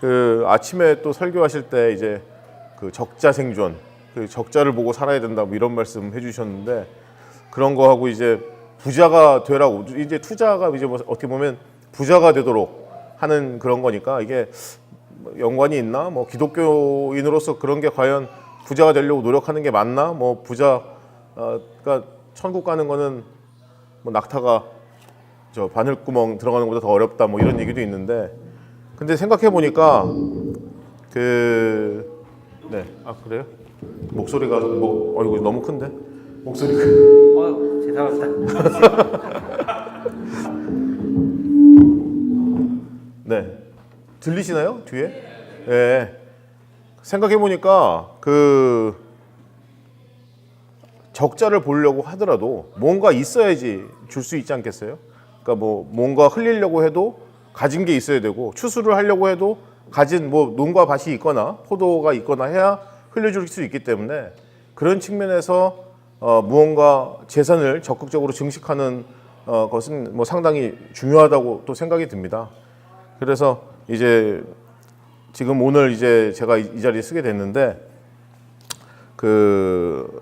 그 아침에 또 설교하실 때 이제 그 적자 생존, 그 적자를 보고 살아야 된다 뭐 이런 말씀 해주셨는데 그런 거 하고 이제 부자가 되라고 이제 투자가 이제 뭐 어떻게 보면 부자가 되도록 하는 그런 거니까 이게 뭐 연관이 있나? 뭐 기독교인으로서 그런 게 과연 부자가 되려고 노력하는 게 맞나? 뭐 부자 어, 그러니까 천국 가는 거는 뭐 낙타가 저 바늘구멍 들어가는 것보다 더 어렵다 뭐 이런 얘기도 있는데 근데 생각해 보니까 그 네. 아 그래요? 목소리가 뭐 어이구 너무 큰데? 목소리가 어, 죄송합니다. 네. 들리시나요? 뒤에? 네. 생각해 보니까 그 적자를 보려고 하더라도 뭔가 있어야지 줄 수 있지 않겠어요? 그러니까 뭐 뭔가 흘리려고 해도 가진 게 있어야 되고 추수를 하려고 해도 가진 뭐 논과 밭이 있거나 포도가 있거나 해야 흘려줄 수 있기 때문에 그런 측면에서 어, 무언가 재산을 적극적으로 증식하는 어, 것은 뭐 상당히 중요하다고 또 생각이 듭니다. 그래서 이제 지금 오늘 이제 제가 이, 이 자리에 쓰게 됐는데 그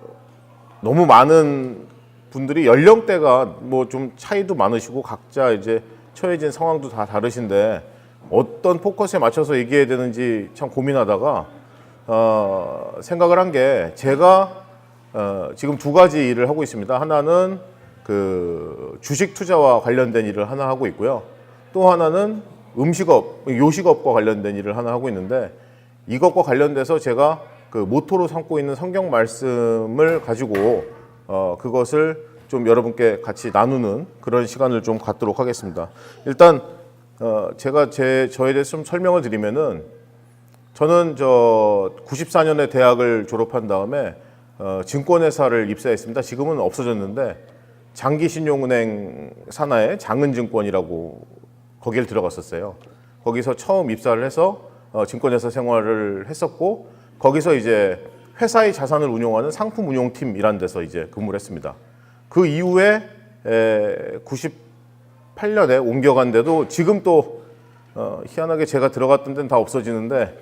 너무 많은 분들이 연령대가 뭐 좀 차이도 많으시고 각자 이제 처해진 상황도 다 다르신데 어떤 포커스에 맞춰서 얘기해야 되는지 참 고민하다가 어, 생각을 한 게 제가 어, 지금 두 가지 일을 하고 있습니다. 하나는 그 주식 투자와 관련된 일을 하나 하고 있고요. 또 하나는 음식업, 요식업과 관련된 일을 하나 하고 있는데 이것과 관련돼서 제가 그 모토로 삼고 있는 성경 말씀을 가지고 어, 그것을 좀 여러분께 같이 나누는 그런 시간을 좀 갖도록 하겠습니다. 일단 어, 제가 제 저에 대해서 좀 설명을 드리면은 저는 저 94년에 대학을 졸업한 다음에 어, 증권회사를 입사했습니다. 지금은 없어졌는데 장기신용은행 산하의 장은증권이라고 거기를 들어갔었어요. 거기서 처음 입사를 해서 어, 증권회사 생활을 했었고 거기서 이제 회사의 자산을 운용하는 상품 운용팀이라는 데서 이제 근무를 했습니다. 그 이후에 에, 98년에 옮겨간데도 지금 또 어, 희한하게 제가 들어갔던 데는 다 없어지는데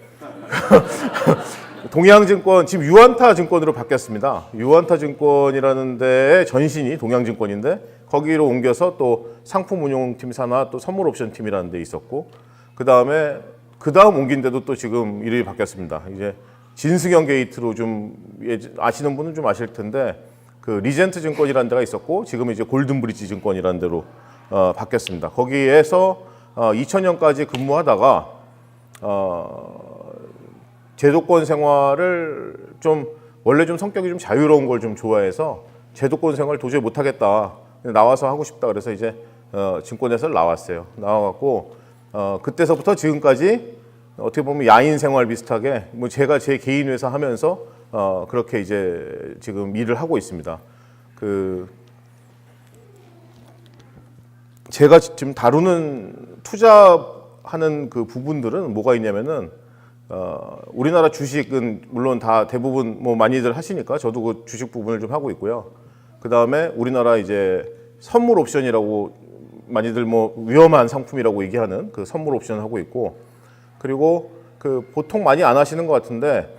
동양증권 지금 유한타 증권으로 바뀌었습니다. 유한타 증권이라는 데의 전신이 동양증권인데 거기로 옮겨서 또 상품 운용팀 산하 또 선물 옵션 팀이라는 데 있었고 그 다음에 그 다음 옮긴 데도 또 지금 이름이 바뀌었습니다. 이제 진승형 게이트로 좀 예- 아시는 분은 좀 아실 텐데 그 리젠트 증권이라는 데가 있었고 지금 이제 골든브리지 증권이라는 데로 어, 바뀌었습니다. 거기에서 어, 2000년까지 근무하다가 어, 제도권 생활을 좀 원래 좀 성격이 좀 자유로운 걸 좀 좋아해서 제도권 생활 도저히 못하겠다. 나와서 하고 싶다. 그래서 이제 어, 증권회사를 나왔어요. 나와갖고 어, 그때서부터 지금까지 어떻게 보면 야인 생활 비슷하게 뭐 제가 제 개인 회사 하면서 어, 그렇게 이제 지금 일을 하고 있습니다 그 제가 지금 다루는 투자하는 그 부분들은 뭐가 있냐면은 어, 우리나라 주식은 물론 다 대부분 뭐 많이들 하시니까 저도 그 주식 부분을 좀 하고 있고요. 그 다음에 우리나라 이제 선물 옵션이라고 많이들 뭐 위험한 상품이라고 얘기하는 그 선물 옵션 하고 있고 그리고 그 보통 많이 안 하시는 것 같은데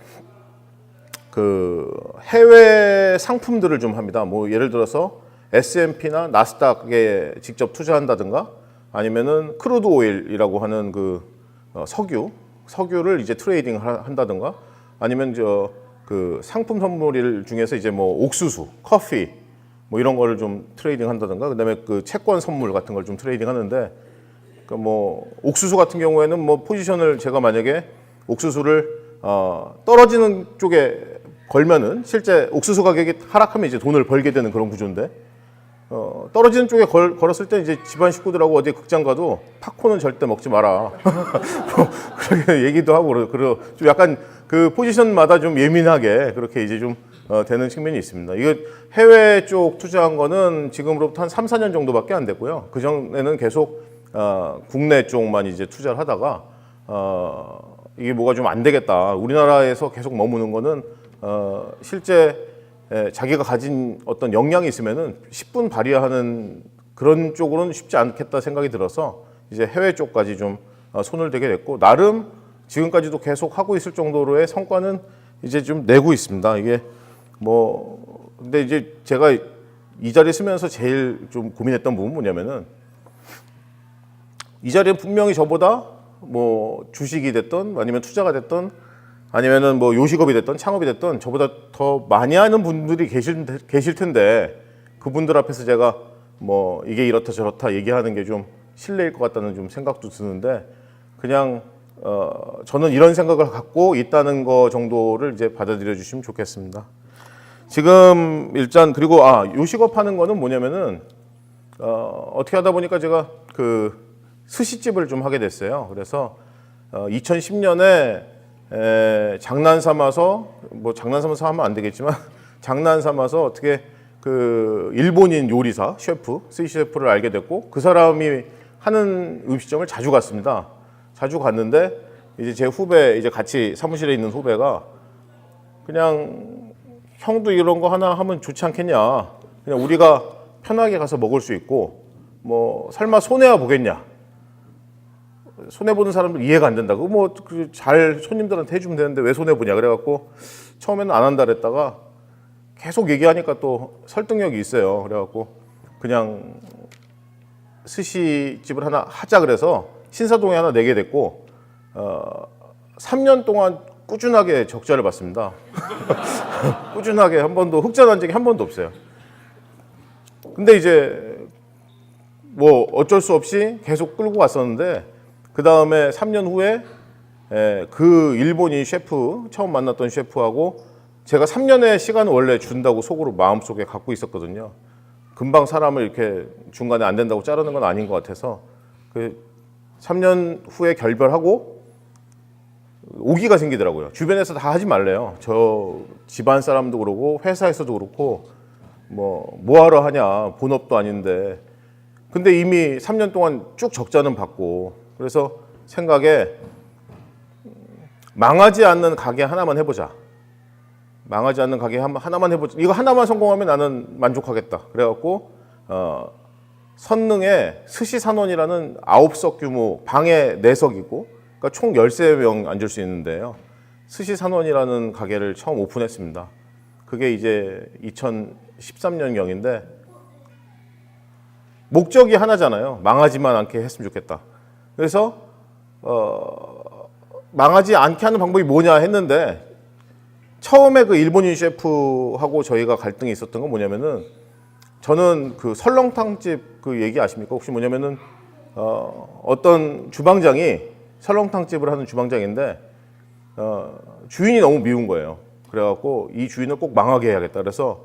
그 해외 상품들을 좀 합니다. 뭐 예를 들어서 S&P나 나스닥에 직접 투자한다든가 아니면은 크루드 오일이라고 하는 그 어, 석유 석유를 이제 트레이딩 하- 한다든가 아니면 저 그 상품 선물 중에서 이제 뭐 옥수수, 커피 뭐 이런 거를 좀 트레이딩 한다든가 그다음에 그 채권 선물 같은 걸 좀 트레이딩 하는데 그뭐 옥수수 같은 경우에는 뭐 포지션을 제가 만약에 옥수수를 어 떨어지는 쪽에 걸면은 실제 옥수수 가격이 하락하면 이제 돈을 벌게 되는 그런 구조인데 어 떨어지는 쪽에 걸, 걸었을 때 이제 집안 식구들하고 어디 극장 가도 팝콘은 절대 먹지 마라 뭐 그렇게 얘기도 하고 그러- 그러 좀 약간 그 포지션마다 좀 예민하게 그렇게 이제 좀 어, 되는 측면이 있습니다. 이거 해외 쪽 투자한 거는 지금으로부터 한 3, 4년 정도밖에 안 됐고요. 그 전에는 계속 어, 국내 쪽만 이제 투자를 하다가 어, 이게 뭐가 좀 안 되겠다. 우리나라에서 계속 머무는 거는 어, 실제 에, 자기가 가진 어떤 역량이 있으면은 10분 발휘하는 그런 쪽으로는 쉽지 않겠다 생각이 들어서 이제 해외 쪽까지 좀 어, 손을 대게 됐고 나름 지금까지도 계속 하고 있을 정도로의 성과는 이제 좀 내고 있습니다. 이게 뭐 근데 이제 제가 이 자리에 쓰면서 제일 좀 고민했던 부분 은 뭐냐면은 이 자리에 분명히 저보다 뭐 주식이 됐던 아니면 투자가 됐던 아니면은 뭐 요식업이 됐던 창업이 됐던 저보다 더 많이 하는 분들이 계실 계실 텐데 그분들 앞에서 제가 뭐 이게 이렇다 저렇다 얘기하는 게 좀 실례일 것 같다는 좀 생각도 드는데 그냥 어 저는 이런 생각을 갖고 있다는 거 정도를 이제 받아들여 주시면 좋겠습니다. 지금 일단 그리고 아 요식업 하는 거는 뭐냐면은 어 어떻게 하다 보니까 제가 그 스시집을 좀 하게 됐어요. 그래서 어 2010년에 에, 장난 삼아서 뭐 장난 삼아서 하면 안 되겠지만 장난 삼아서 어떻게 그 일본인 요리사 셰프 스시 셰프를 알게 됐고 그 사람이 하는 음식점을 자주 갔습니다. 자주 갔는데 이제 제 후배 이제 같이 사무실에 있는 후배가 그냥 형도 이런 거 하나 하면 좋지 않겠냐. 그냥 우리가 편하게 가서 먹을 수 있고 뭐 설마 손해야 보겠냐. 손해 보는 사람들 이해가 안 된다고? 뭐잘 손님들한테 해주면 되는데 왜 손해 보냐? 그래갖고 처음에는 안 한다 그랬다가 계속 얘기하니까 또 설득력이 있어요. 그래갖고 그냥 스시 집을 하나 하자 그래서 신사동에 하나 내게 됐고 어 3년 동안 꾸준하게 적자를 봤습니다. 꾸준하게 한 번도 흑자 난 적이 한 번도 없어요. 근데 이제 뭐 어쩔 수 없이 계속 끌고 갔었는데 그 다음에 3년 후에 에, 그 일본인 셰프 처음 만났던 셰프하고 제가 3년의 시간을 원래 준다고 속으로 마음속에 갖고 있었거든요. 금방 사람을 이렇게 중간에 안 된다고 자르는 건 아닌 것 같아서 그 3년 후에 결별하고 오기가 생기더라고요. 주변에서 다 하지 말래요. 저 집안 사람도 그러고 회사에서도 그렇고 뭐 뭐하러 하냐 본업도 아닌데 근데 이미 3년 동안 쭉 적자는 받고 그래서 생각에 망하지 않는 가게 하나만 해보자. 망하지 않는 가게 한- 하나만 해보자. 이거 하나만 성공하면 나는 만족하겠다. 그래갖고 어, 선릉에 스시산원이라는 아홉석 규모 방에 네석이고 그러니까 총 13명 앉을 수 있는데요. 스시산원이라는 가게를 처음 오픈했습니다. 그게 이제 2013년경인데 목적이 하나잖아요. 망하지만 않게 했으면 좋겠다. 그래서 어, 망하지 않게 하는 방법이 뭐냐 했는데 처음에 그 일본인 셰프하고 저희가 갈등이 있었던 건 뭐냐면은 저는 그 설렁탕집 그 얘기 아십니까? 혹시 뭐냐면은 어, 어떤 주방장이 설렁탕집을 하는 주방장인데 어, 주인이 너무 미운 거예요. 그래갖고 이 주인을 꼭 망하게 해야겠다. 그래서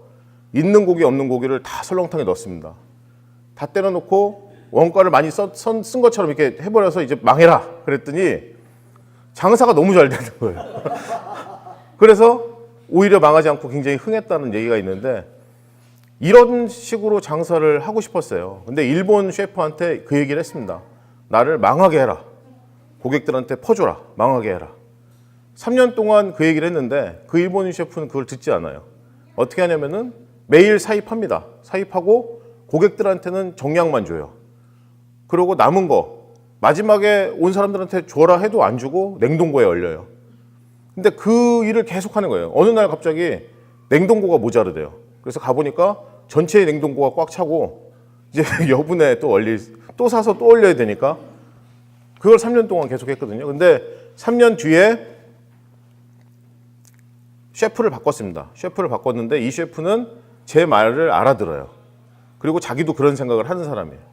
있는 고기 없는 고기를 다 설렁탕에 넣었습니다. 다 때려놓고 원가를 많이 써- 쓴, 쓴 것처럼 이렇게 해버려서 이제 망해라 그랬더니 장사가 너무 잘 되는 거예요. 그래서 오히려 망하지 않고 굉장히 흥했다는 얘기가 있는데 이런 식으로 장사를 하고 싶었어요. 근데 일본 셰프한테 그 얘기를 했습니다. 나를 망하게 해라. 고객들한테 퍼줘라. 망하게 해라. 3년 동안 그 얘기를 했는데 그 일본인 셰프는 그걸 듣지 않아요. 어떻게 하냐면은 매일 사입합니다. 사입하고 고객들한테는 정량만 줘요. 그러고 남은 거 마지막에 온 사람들한테 줘라 해도 안 주고 냉동고에 얼려요. 근데 그 일을 계속 하는 거예요. 어느 날 갑자기 냉동고가 모자르대요. 그래서 가보니까 전체 냉동고가 꽉 차고 이제 여분에 또 얼릴 또 사서 또 얼려야 되니까 그걸 3년 동안 계속 했거든요. 근데 3년 뒤에 셰프를 바꿨습니다. 셰프를 바꿨는데 이 셰프는 제 말을 알아들어요. 그리고 자기도 그런 생각을 하는 사람이에요.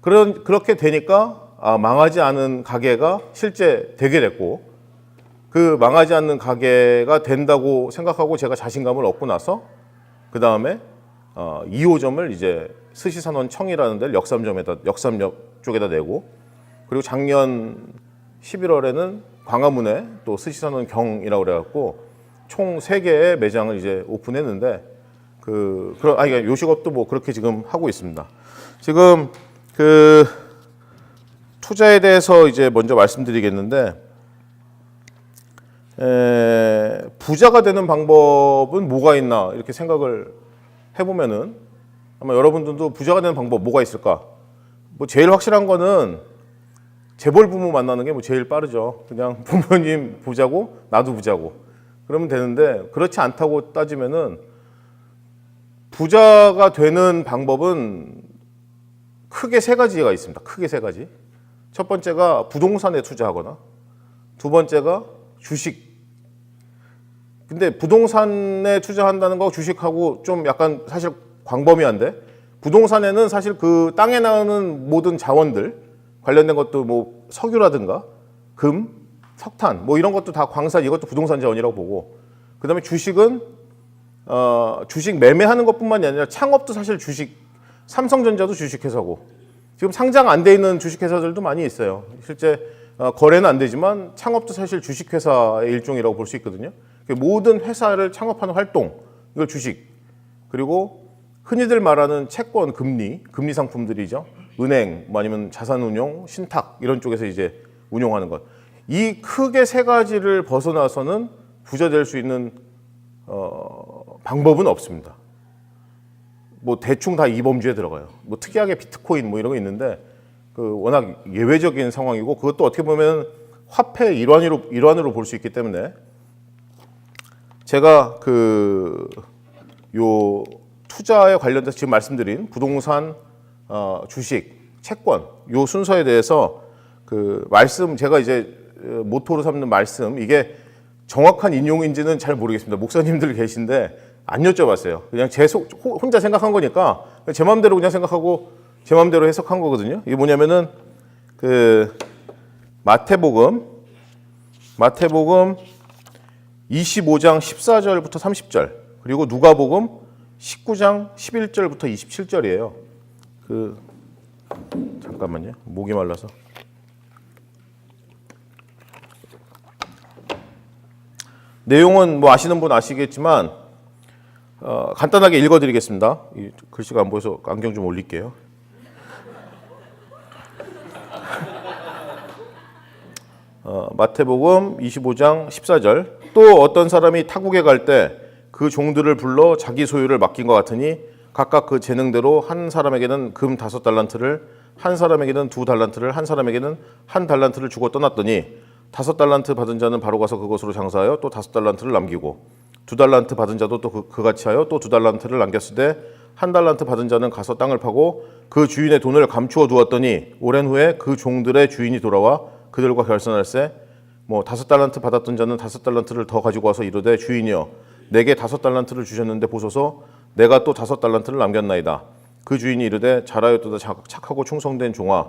그런 그렇게 되니까 아, 망하지 않은 가게가 실제 되게 됐고 그 망하지 않는 가게가 된다고 생각하고 제가 자신감을 얻고 나서 그 다음에 어, 2호점을 이제 스시산원 청이라는 데를 역삼점에다 역삼역 쪽에다 내고 그리고 작년 11월에는 광화문에 또 스시산원 경이라고 그래갖고 총 3개의 매장을 이제 오픈했는데 그 그런 아니 그러니까 요식업도 뭐 그렇게 지금 하고 있습니다. 지금 그 투자에 대해서 이제 먼저 말씀드리겠는데 에, 부자가 되는 방법은 뭐가 있나 이렇게 생각을 해보면은 아마 여러분들도 부자가 되는 방법 뭐가 있을까? 뭐 제일 확실한 거는 재벌 부모 만나는 게 뭐 제일 빠르죠. 그냥 부모님 보자고 나도 보자고 그러면 되는데 그렇지 않다고 따지면은 부자가 되는 방법은 크게 세 가지가 있습니다. 크게 세 가지. 첫 번째가 부동산에 투자하거나 두 번째가 주식. 근데 부동산에 투자한다는 거 주식하고 좀 약간 사실 광범위한데 부동산에는 사실 그 땅에 나오는 모든 자원들 관련된 것도 뭐 석유라든가 금, 석탄 뭐 이런 것도 다 광산 이것도 부동산 자원이라고 보고 그다음에 주식은 어, 주식 매매하는 것뿐만이 아니라 창업도 사실 주식 삼성전자도 주식회사고 지금 상장 안 돼 있는 주식회사들도 많이 있어요. 실제 어, 거래는 안 되지만 창업도 사실 주식회사의 일종이라고 볼 수 있거든요. 그 모든 회사를 창업하는 활동 이걸 주식 그리고 흔히들 말하는 채권, 금리, 금리 상품들이죠. 은행, 뭐 아니면 자산운용, 신탁 이런 쪽에서 이제 운용하는 것. 이 크게 세 가지를 벗어나서는 부자 될 수 있는 어, 방법은 없습니다. 뭐 대충 다 이 범주에 들어가요. 뭐 특이하게 비트코인 뭐 이런 거 있는데 그 워낙 예외적인 상황이고 그것도 어떻게 보면 화폐 일환으로 일환으로 볼 수 있기 때문에 제가 그 요 투자에 관련돼서 지금 말씀드린 부동산, 어, 주식, 채권 요 순서에 대해서 그 말씀 제가 이제 어, 모토로 삼는 말씀 이게 정확한 인용인지는 잘 모르겠습니다. 목사님들 계신데 안 여쭤봤어요. 그냥 제 속, 호- 혼자 생각한 거니까 제 마음대로 그냥 생각하고 제 마음대로 해석한 거거든요. 이게 뭐냐면은 그 마태복음 마태복음 25장 14절부터 30절 그리고 누가복음 19장 11절부터 27절이에요. 그 잠깐만요. 목이 말라서. 내용은 뭐 아시는 분 아시겠지만 어, 간단하게 읽어드리겠습니다. 이 글씨가 안 보여서 안경 좀 올릴게요. 어, 마태복음 25장 14절 또 어떤 사람이 타국에 갈 때 그 종들을 불러 자기 소유를 맡긴 것 같으니 각각 그 재능대로 한 사람에게는 금 다섯 달란트를 한 사람에게는 두 달란트를 한 사람에게는 한 달란트를 주고 떠났더니 다섯 달란트 받은 자는 바로 가서 그것으로 장사하여 또 다섯 달란트를 남기고 두 달란트 받은 자도 또 그, 그같이 하여 또 두 달란트를 남겼을 때 한 달란트 받은 자는 가서 땅을 파고 그 주인의 돈을 감추어 두었더니 오랜 후에 그 종들의 주인이 돌아와 그들과 결산할세 뭐 다섯 달란트 받았던 자는 다섯 달란트를 더 가지고 와서 이르되 주인이여 내게 다섯 달란트를 주셨는데 보소서 내가 또 다섯 달란트를 남겼나이다. 그 주인이 이르되 잘하였도다 착- 착하고 충성된 종아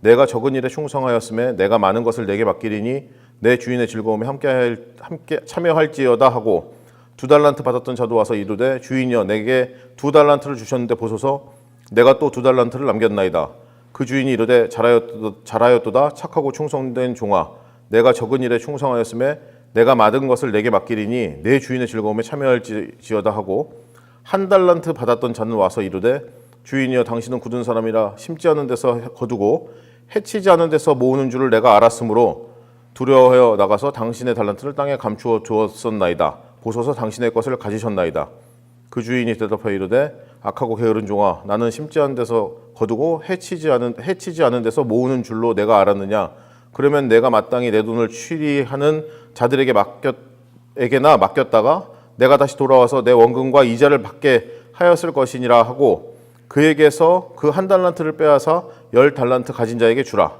내가 적은 일에 충성하였음에 내가 많은 것을 내게 맡기리니 내 주인의 즐거움에 함께 할- 함께 참여할지어다 하고 두 달란트 받았던 자도 와서 이르되 주인이여 내게 두 달란트를 주셨는데 보소서. 내가 또 두 달란트를 남겼나이다. 그 주인이 이르되 잘하였도다, 잘하였도다. 착하고 충성된 종아 내가 적은 일에 충성하였음에 내가 받은 것을 내게 맡기리니 내 주인의 즐거움에 참여할지어다 하고 한 달란트 받았던 자는 와서 이르되 주인이여 당신은 굳은 사람이라 심지 않은 데서 거두고 해치지 않은 데서 모으는 줄을 내가 알았으므로 두려워하여 나가서 당신의 달란트를 땅에 감추어 두었었나이다 보소서 당신의 것을 가지셨나이다. 그 주인이 대답하여 이르되 악하고 게으른 종아 나는 심지 않은 데서 거두고 해치지 않은 해치지 않은 데서 모으는 줄로 내가 알았느냐? 그러면 내가 마땅히 내 돈을 취리하는 자들에게 맡겼 에게나 맡겼다가 내가 다시 돌아와서 내 원금과 이자를 받게 하였을 것이니라 하고 그에게서 그 한 달란트를 빼앗아 열 달란트 가진 자에게 주라.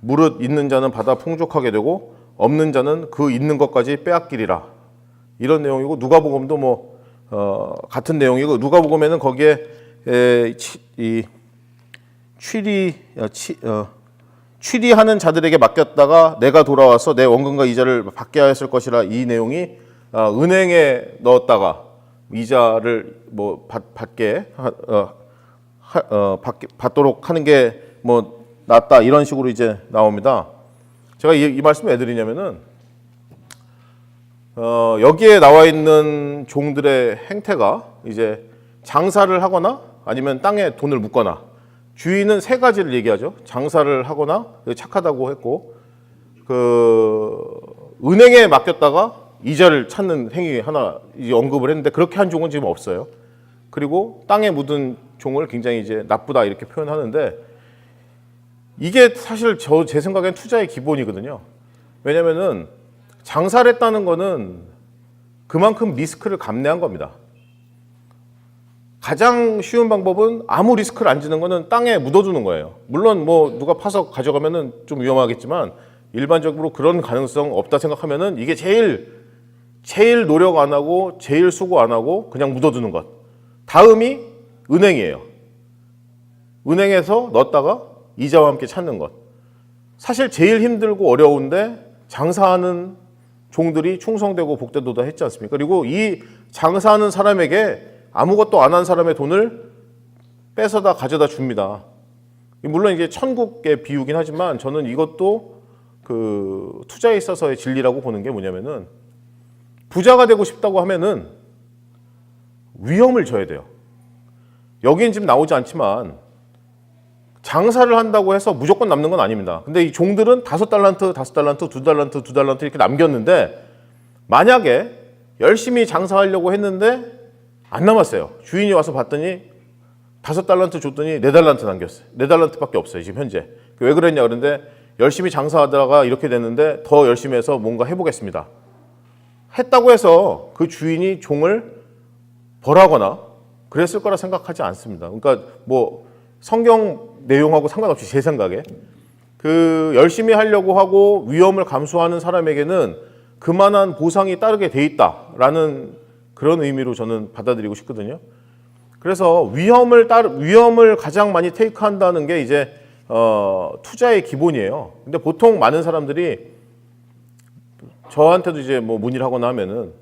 무릇 있는 자는 받아 풍족하게 되고 없는 자는 그 있는 것까지 빼앗기리라 이런 내용이고 누가복음도 뭐 어, 같은 내용이고 누가복음에는 거기에 에, 치, 이 취리 어, 치, 어, 취리하는 자들에게 맡겼다가 내가 돌아와서 내 원금과 이자를 받게 하였을 것이라 이 내용이 어, 은행에 넣었다가 이자를 뭐 받, 받게 하, 어, 하, 어, 받, 받도록 하는 게 뭐 낫다 이런 식으로 이제 나옵니다. 제가 이, 이 말씀 왜 드리냐면은 어, 여기에 나와 있는 종들의 행태가 이제 장사를 하거나 아니면 땅에 돈을 묻거나 주인은 세 가지를 얘기하죠. 장사를 하거나 착하다고 했고 그 은행에 맡겼다가 이자를 찾는 행위 하나 언급을 했는데 그렇게 한 종은 지금 없어요. 그리고 땅에 묻은 종을 굉장히 이제 나쁘다 이렇게 표현하는데 이게 사실 저 제 생각엔 투자의 기본이거든요. 왜냐면은 장사를 했다는 거는 그만큼 리스크를 감내한 겁니다. 가장 쉬운 방법은 아무 리스크를 안 지는 거는 땅에 묻어두는 거예요. 물론 뭐 누가 파서 가져가면은 좀 위험하겠지만 일반적으로 그런 가능성 없다 생각하면은 이게 제일 제일 노력 안 하고 제일 수고 안 하고 그냥 묻어두는 것. 다음이 은행이에요. 은행에서 넣었다가 이자와 함께 찾는 것. 사실 제일 힘들고 어려운데 장사하는 종들이 충성되고 복되도다 했지 않습니까? 그리고 이 장사하는 사람에게 아무것도 안 한 사람의 돈을 뺏어다 가져다 줍니다. 물론 이게 천국의 비유긴 하지만 저는 이것도 그 투자에 있어서의 진리라고 보는 게 뭐냐면은 부자가 되고 싶다고 하면은 위험을 져야 돼요. 여기는 지금 나오지 않지만 장사를 한다고 해서 무조건 남는 건 아닙니다. 근데 이 종들은 다섯 달란트, 다섯 달란트, 두 달란트, 두 달란트 이렇게 남겼는데 만약에 열심히 장사하려고 했는데 안 남았어요. 주인이 와서 봤더니 다섯 달란트 줬더니 네 달란트 남겼어요. 네 달란트밖에 없어요 지금 현재. 왜 그랬냐 그런데 열심히 장사하다가 이렇게 됐는데 더 열심히 해서 뭔가 해보겠습니다. 했다고 해서 그 주인이 종을 벌하거나 그랬을 거라 생각하지 않습니다. 그러니까 뭐 성경 내용하고 상관없이 제 생각에 그 열심히 하려고 하고 위험을 감수하는 사람에게는 그만한 보상이 따르게 돼 있다라는 그런 의미로 저는 받아들이고 싶거든요. 그래서 위험을 따르 위험을 가장 많이 테이크한다는 게 이제 어, 투자의 기본이에요. 근데 보통 많은 사람들이 저한테도 이제 뭐 문의를 하거나 하면은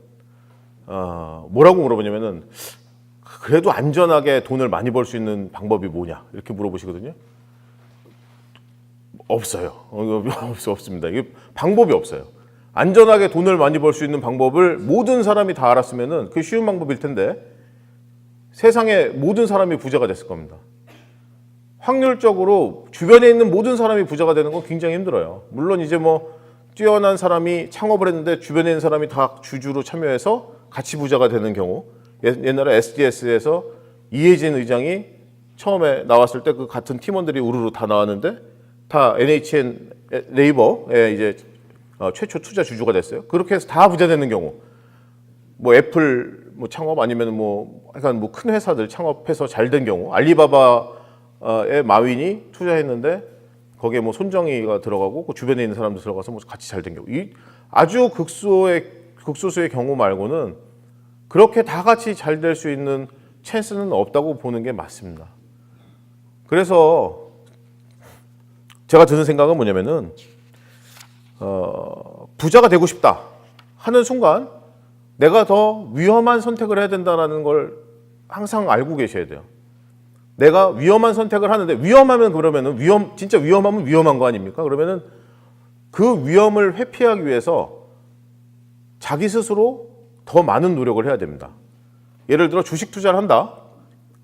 어, 뭐라고 물어보냐면은 그래도 안전하게 돈을 많이 벌 수 있는 방법이 뭐냐 이렇게 물어보시거든요. 없어요. 어, 없- 없습니다. 이게 방법이 없어요. 안전하게 돈을 많이 벌 수 있는 방법을 모든 사람이 다 알았으면은 그게 쉬운 방법일 텐데 세상에 모든 사람이 부자가 됐을 겁니다. 확률적으로 주변에 있는 모든 사람이 부자가 되는 건 굉장히 힘들어요. 물론 이제 뭐 뛰어난 사람이 창업을 했는데 주변에 있는 사람이 다 주주로 참여해서 같이 부자가 되는 경우 옛- 옛날에 SDS에서 이혜진 의장이 처음에 나왔을 때 그 같은 팀원들이 우르르 다 나왔는데 다 NHN 네이버에 이제 어, 최초 투자 주주가 됐어요. 그렇게 해서 다 부자 되는 경우. 뭐 애플 뭐 창업 아니면 뭐 약간 뭐 큰 회사들 창업해서 잘 된 경우. 알리바바의 마윈이 투자했는데 거기에 뭐 손정희가 들어가고 그 주변에 있는 사람도 들어가서 뭐 같이 잘 된 경우. 이 아주 극소의 극소수의 경우 말고는 그렇게 다 같이 잘 될 수 있는 찬스는 없다고 보는 게 맞습니다. 그래서 제가 드는 생각은 뭐냐면은 어, 부자가 되고 싶다 하는 순간 내가 더 위험한 선택을 해야 된다는 걸 항상 알고 계셔야 돼요. 내가 위험한 선택을 하는데 위험하면 그러면은 위험 진짜 위험하면 위험한 거 아닙니까? 그러면은 그 위험을 회피하기 위해서 자기 스스로 더 많은 노력을 해야 됩니다. 예를 들어 주식 투자를 한다.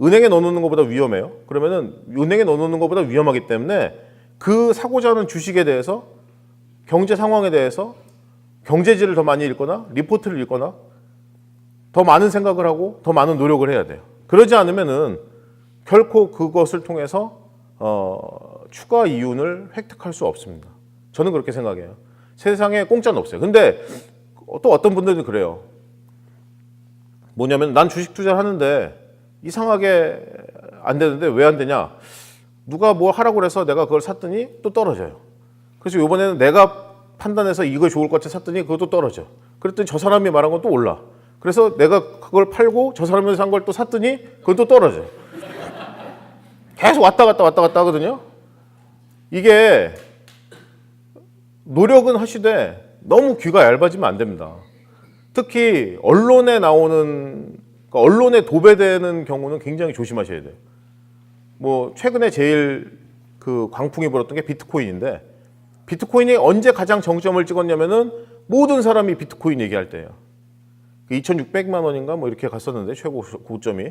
은행에 넣어놓는 것보다 위험해요. 그러면은 은행에 넣어놓는 것보다 위험하기 때문에 그 사고자 하는 주식에 대해서 경제 상황에 대해서 경제지를 더 많이 읽거나 리포트를 읽거나 더 많은 생각을 하고 더 많은 노력을 해야 돼요. 그러지 않으면은 결코 그것을 통해서 어, 추가 이윤을 획득할 수 없습니다. 저는 그렇게 생각해요. 세상에 공짜는 없어요. 근데 또 어떤 분들은 그래요. 뭐냐면 난 주식 투자를 하는데 이상하게 안 되는데 왜 안 되냐? 누가 뭐 하라고 그래서 내가 그걸 샀더니 또 떨어져요. 그래서 이번에는 내가 판단해서 이거 좋을 것 같아 샀더니 그것도 떨어져. 그랬더니 저 사람이 말한 건 또 올라. 그래서 내가 그걸 팔고 저 사람이 산 걸 또 샀더니 그건 또 떨어져. 계속 왔다 갔다 왔다 갔다 하거든요. 이게 노력은 하시되 너무 귀가 얇아지면 안 됩니다. 특히 언론에 나오는 그러니까 언론에 도배되는 경우는 굉장히 조심하셔야 돼요. 뭐 최근에 제일 그 광풍이 불었던 게 비트코인인데 비트코인이 언제 가장 정점을 찍었냐면은 모든 사람이 비트코인 얘기할 때예요. 2,600만 원인가 뭐 이렇게 갔었는데 최고 고점이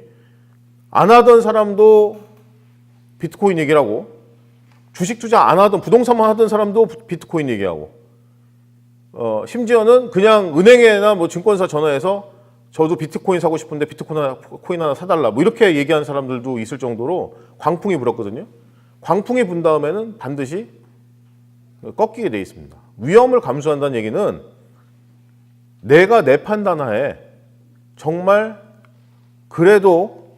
안 하던 사람도 비트코인 얘기를 하고 주식 투자 안 하던 부동산만 하던 사람도 비트코인 얘기하고 어, 심지어는 그냥 은행에나 뭐 증권사 전화해서 저도 비트코인 사고 싶은데 비트코인 하나, 코인 하나 사달라 뭐 이렇게 얘기하는 사람들도 있을 정도로 광풍이 불었거든요. 광풍이 분 다음에는 반드시 꺾이게 돼 있습니다. 위험을 감수한다는 얘기는 내가 내 판단하에 정말 그래도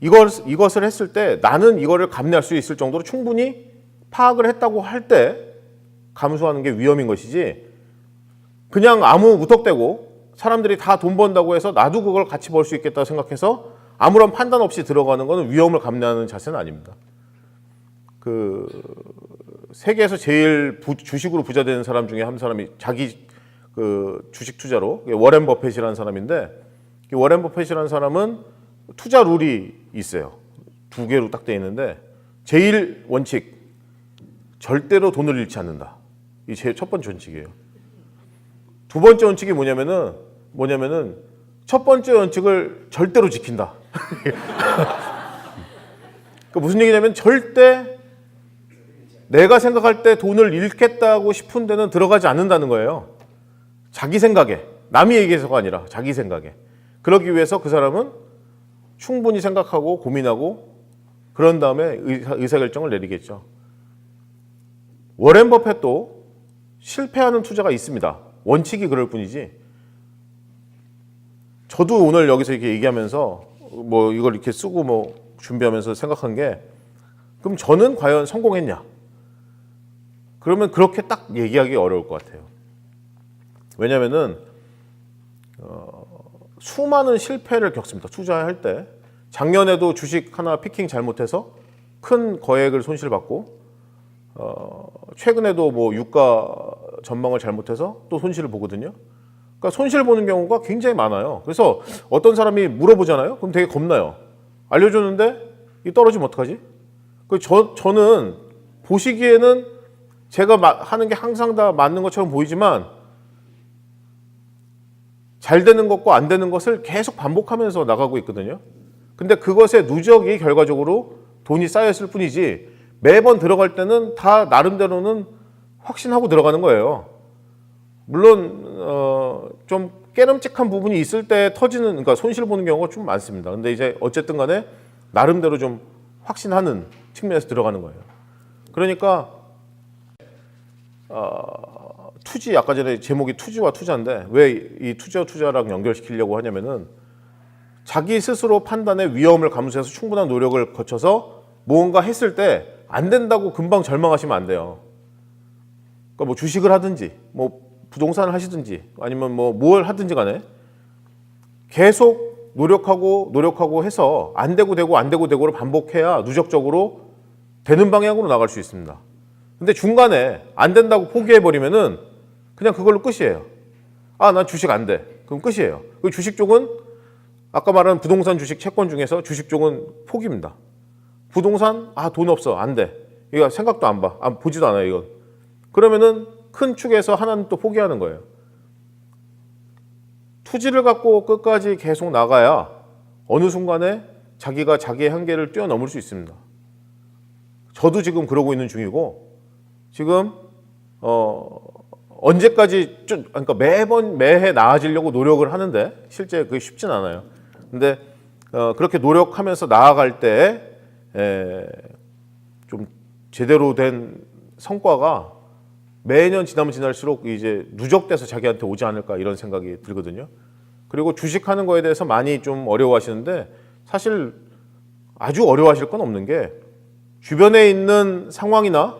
이걸, 이것을 했을 때 나는 이거를 감내할 수 있을 정도로 충분히 파악을 했다고 할 때 감수하는 게 위험인 것이지 그냥 아무 무턱대고 사람들이 다 돈 번다고 해서 나도 그걸 같이 벌 수 있겠다 생각해서 아무런 판단 없이 들어가는 것은 위험을 감내하는 자세는 아닙니다. 그 세계에서 제일 부- 주식으로 부자 되는 사람 중에 한 사람이 자기 그 주식 투자로 워렌 버핏이라는 사람인데 이 워렌 버핏이라는 사람은 투자 룰이 있어요. 두 개로 딱 돼 있는데 제일 원칙 절대로 돈을 잃지 않는다. 이제첫 번째 원칙이에요. 두 번째 원칙이 뭐냐면은 뭐냐면은 첫 번째 원칙을 절대로 지킨다. 그 무슨 얘기냐면 절대 내가 생각할 때 돈을 잃겠다고 싶은 데는 들어가지 않는다는 거예요. 자기 생각에 남이 얘기해서가 아니라 자기 생각에 그러기 위해서 그 사람은 충분히 생각하고 고민하고 그런 다음에 의사, 의사결정을 내리겠죠. 워렌 버핏도 실패하는 투자가 있습니다. 원칙이 그럴 뿐이지. 저도 오늘 여기서 이렇게 얘기하면서 뭐 이걸 이렇게 쓰고 뭐 준비하면서 생각한 게 그럼 저는 과연 성공했냐? 그러면 그렇게 딱 얘기하기 어려울 것 같아요. 왜냐면은 어, 수많은 실패를 겪습니다. 투자할 때 작년에도 주식 하나 피킹 잘못해서 큰 거액을 손실받고 어, 최근에도 뭐 유가 전망을 잘못해서 또 손실을 보거든요. 그러니까 손실 보는 경우가 굉장히 많아요. 그래서 어떤 사람이 물어보잖아요. 그럼 되게 겁나요. 알려줬는데 이 떨어지면 어떡하지? 그 저, 저는 보시기에는 제가 마- 하는 게 항상 다 맞는 것처럼 보이지만 잘 되는 것과 안 되는 것을 계속 반복하면서 나가고 있거든요. 근데 그것의 누적이 결과적으로 돈이 쌓였을 뿐이지 매번 들어갈 때는 다 나름대로는 확신하고 들어가는 거예요. 물론 어, 좀 깨름직한 부분이 있을 때 터지는 그러니까 손실 보는 경우가 좀 많습니다. 근데 이제 어쨌든 간에 나름대로 좀 확신하는 측면에서 들어가는 거예요. 그러니까 어, 투지 아까 전에 제목이 투지와 투자인데 왜 이 투자 투자랑 연결시키려고 하냐면은 자기 스스로 판단의 위험을 감수해서 충분한 노력을 거쳐서 무언가 했을 때 안 된다고 금방 절망하시면 안 돼요. 그러니까 뭐 주식을 하든지 뭐 부동산을 하시든지 아니면 뭐 뭘 하든지 간에 계속 노력하고 노력하고 해서 안 되고 되고 안 되고 되고를 반복해야 누적적으로 되는 방향으로 나갈 수 있습니다. 근데 중간에 안 된다고 포기해 버리면은 그냥 그걸로 끝이에요. 아, 난 주식 안 돼. 그럼 끝이에요. 그 주식 쪽은 아까 말한 부동산 주식 채권 중에서 주식 쪽은 포기입니다. 부동산 아 돈 없어 안 돼. 이거 생각도 안 봐. 안 보지도 않아요 이건. 그러면은 큰 축에서 하나는 또 포기하는 거예요. 투지를 갖고 끝까지 계속 나가야 어느 순간에 자기가 자기의 한계를 뛰어넘을 수 있습니다. 저도 지금 그러고 있는 중이고 지금 어 언제까지 좀 그러니까 매번 매해 나아지려고 노력을 하는데 실제 그게 쉽진 않아요. 근데 어 그렇게 노력하면서 나아갈 때 좀 제대로 된 성과가 매년 지나면 지날수록 이제 누적돼서 자기한테 오지 않을까 이런 생각이 들거든요. 그리고 주식하는 거에 대해서 많이 좀 어려워하시는데 사실 아주 어려워하실 건 없는 게 주변에 있는 상황이나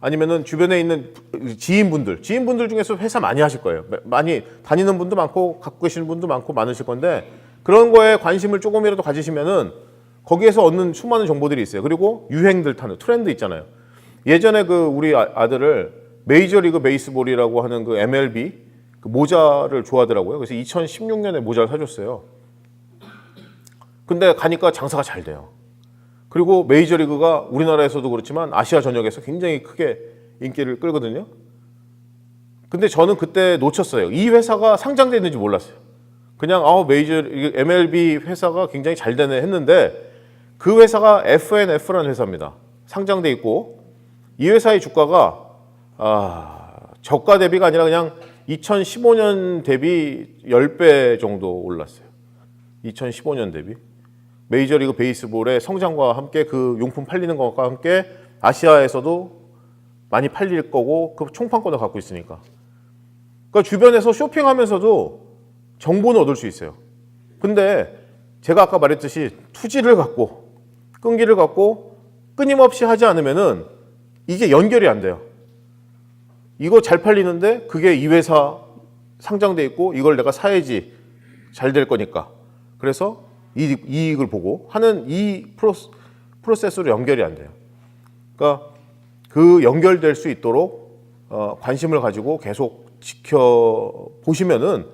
아니면은 주변에 있는 지인분들, 지인분들 중에서 회사 많이 하실 거예요. 많이 다니는 분도 많고 갖고 계시는 분도 많고 많으실 건데 그런 거에 관심을 조금이라도 가지시면은 거기에서 얻는 수많은 정보들이 있어요. 그리고 유행들 타는 트렌드 있잖아요. 예전에 그 우리 아- 아들을 메이저리그 베이스볼이라고 하는 그 MLB 그 모자를 좋아하더라고요. 그래서 2016년에 모자를 사줬어요. 근데 가니까 장사가 잘 돼요. 그리고 메이저리그가 우리나라에서도 그렇지만 아시아 전역에서 굉장히 크게 인기를 끌거든요. 근데 저는 그때 놓쳤어요. 이 회사가 상장돼 있는지 몰랐어요. 그냥 아 메이저 MLB 회사가 굉장히 잘 되네 했는데 그 회사가 FNF라는 회사입니다. 상장돼 있고 이 회사의 주가가 아, 저가 대비가 아니라 그냥 2015년 대비 10배 정도 올랐어요. 2015년 대비. 메이저리그 베이스볼의 성장과 함께 그 용품 팔리는 것과 함께 아시아에서도 많이 팔릴 거고 그 총판권을 갖고 있으니까. 그러니까 주변에서 쇼핑하면서도 정보는 얻을 수 있어요. 근데 제가 아까 말했듯이 투지를 갖고 끈기를 갖고 끊임없이 하지 않으면은 이게 연결이 안 돼요. 이거 잘 팔리는데 그게 이 회사 상장돼 있고 이걸 내가 사야지 잘 될 거니까. 그래서 이 이익을 보고 하는 이 프로스, 프로세스로 연결이 안 돼요. 그러니까 그 연결될 수 있도록 어, 관심을 가지고 계속 지켜 보시면은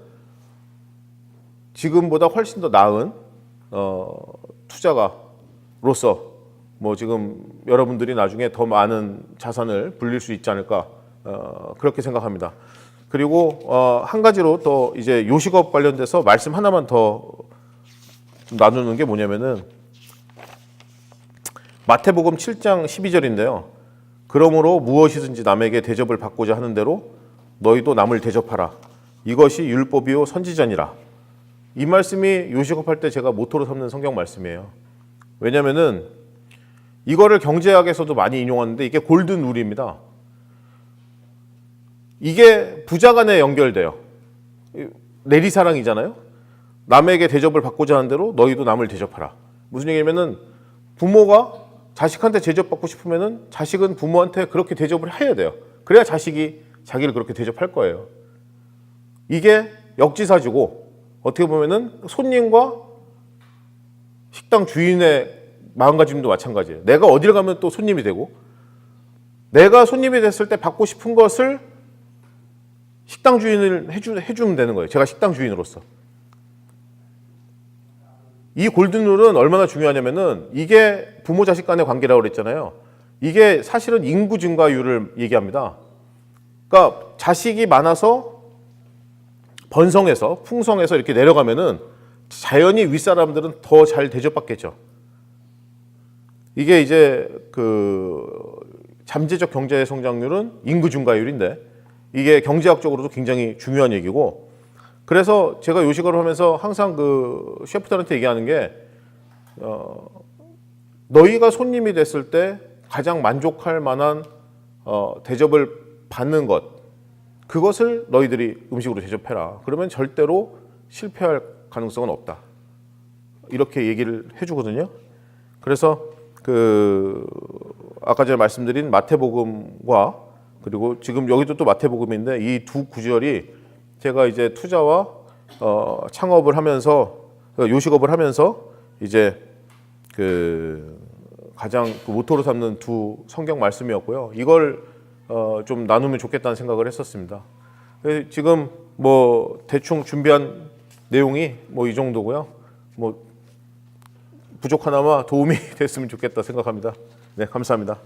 지금보다 훨씬 더 나은 어, 투자가 로서 뭐 지금 여러분들이 나중에 더 많은 자산을 불릴 수 있지 않을까 어, 그렇게 생각합니다. 그리고 어, 한 가지로 또 이제 요식업 관련돼서 말씀 하나만 더좀 나누는 게 뭐냐면은 마태복음 7장 12절인데요. 그러므로 무엇이든지 남에게 대접을 받고자 하는 대로 너희도 남을 대접하라. 이것이 율법이요 선지자니라. 이 말씀이 요식업 할 때 제가 모토로 삼는 성경 말씀이에요. 왜냐면은 이거를 경제학에서도 많이 인용하는데 이게 골든 룰입니다. 이게 부자 간에 연결돼요. 내리사랑이잖아요. 남에게 대접을 받고자 하는 대로 너희도 남을 대접하라. 무슨 얘기냐면은 부모가 자식한테 대접받고 싶으면은 자식은 부모한테 그렇게 대접을 해야 돼요. 그래야 자식이 자기를 그렇게 대접할 거예요. 이게 역지사지고 어떻게 보면은 손님과 식당 주인의 마음가짐도 마찬가지예요. 내가 어딜 가면 또 손님이 되고 내가 손님이 됐을 때 받고 싶은 것을 식당 주인을 해주, 해주면 되는 거예요. 제가 식당 주인으로서. 이 골든룰은 얼마나 중요하냐면은 이게 부모 자식 간의 관계라고 그랬잖아요. 이게 사실은 인구 증가율을 얘기합니다. 그러니까 자식이 많아서 번성해서 풍성해서 이렇게 내려가면은 자연히 윗사람들은 더 잘 대접받겠죠. 이게 이제 그 잠재적 경제 성장률은 인구 증가율인데 이게 경제학적으로도 굉장히 중요한 얘기고 그래서 제가 요식을 하면서 항상 그 셰프들한테 얘기하는 게 어, 너희가 손님이 됐을 때 가장 만족할 만한 어, 대접을 받는 것 그것을 너희들이 음식으로 대접해라. 그러면 절대로 실패할 가능성은 없다. 이렇게 얘기를 해주거든요. 그래서 그 아까 전에 말씀드린 마태복음과 그리고 지금 여기도 또 마태복음인데 이 두 구절이 제가 이제 투자와 어, 창업을 하면서 어, 요식업을 하면서 이제 그 가장 그 모토로 삼는 두 성경 말씀이었고요. 이걸 어, 좀 나누면 좋겠다는 생각을 했었습니다. 지금 뭐 대충 준비한 내용이 뭐 이 정도고요. 뭐 부족하나마 도움이 됐으면 좋겠다 생각합니다. 네, 감사합니다.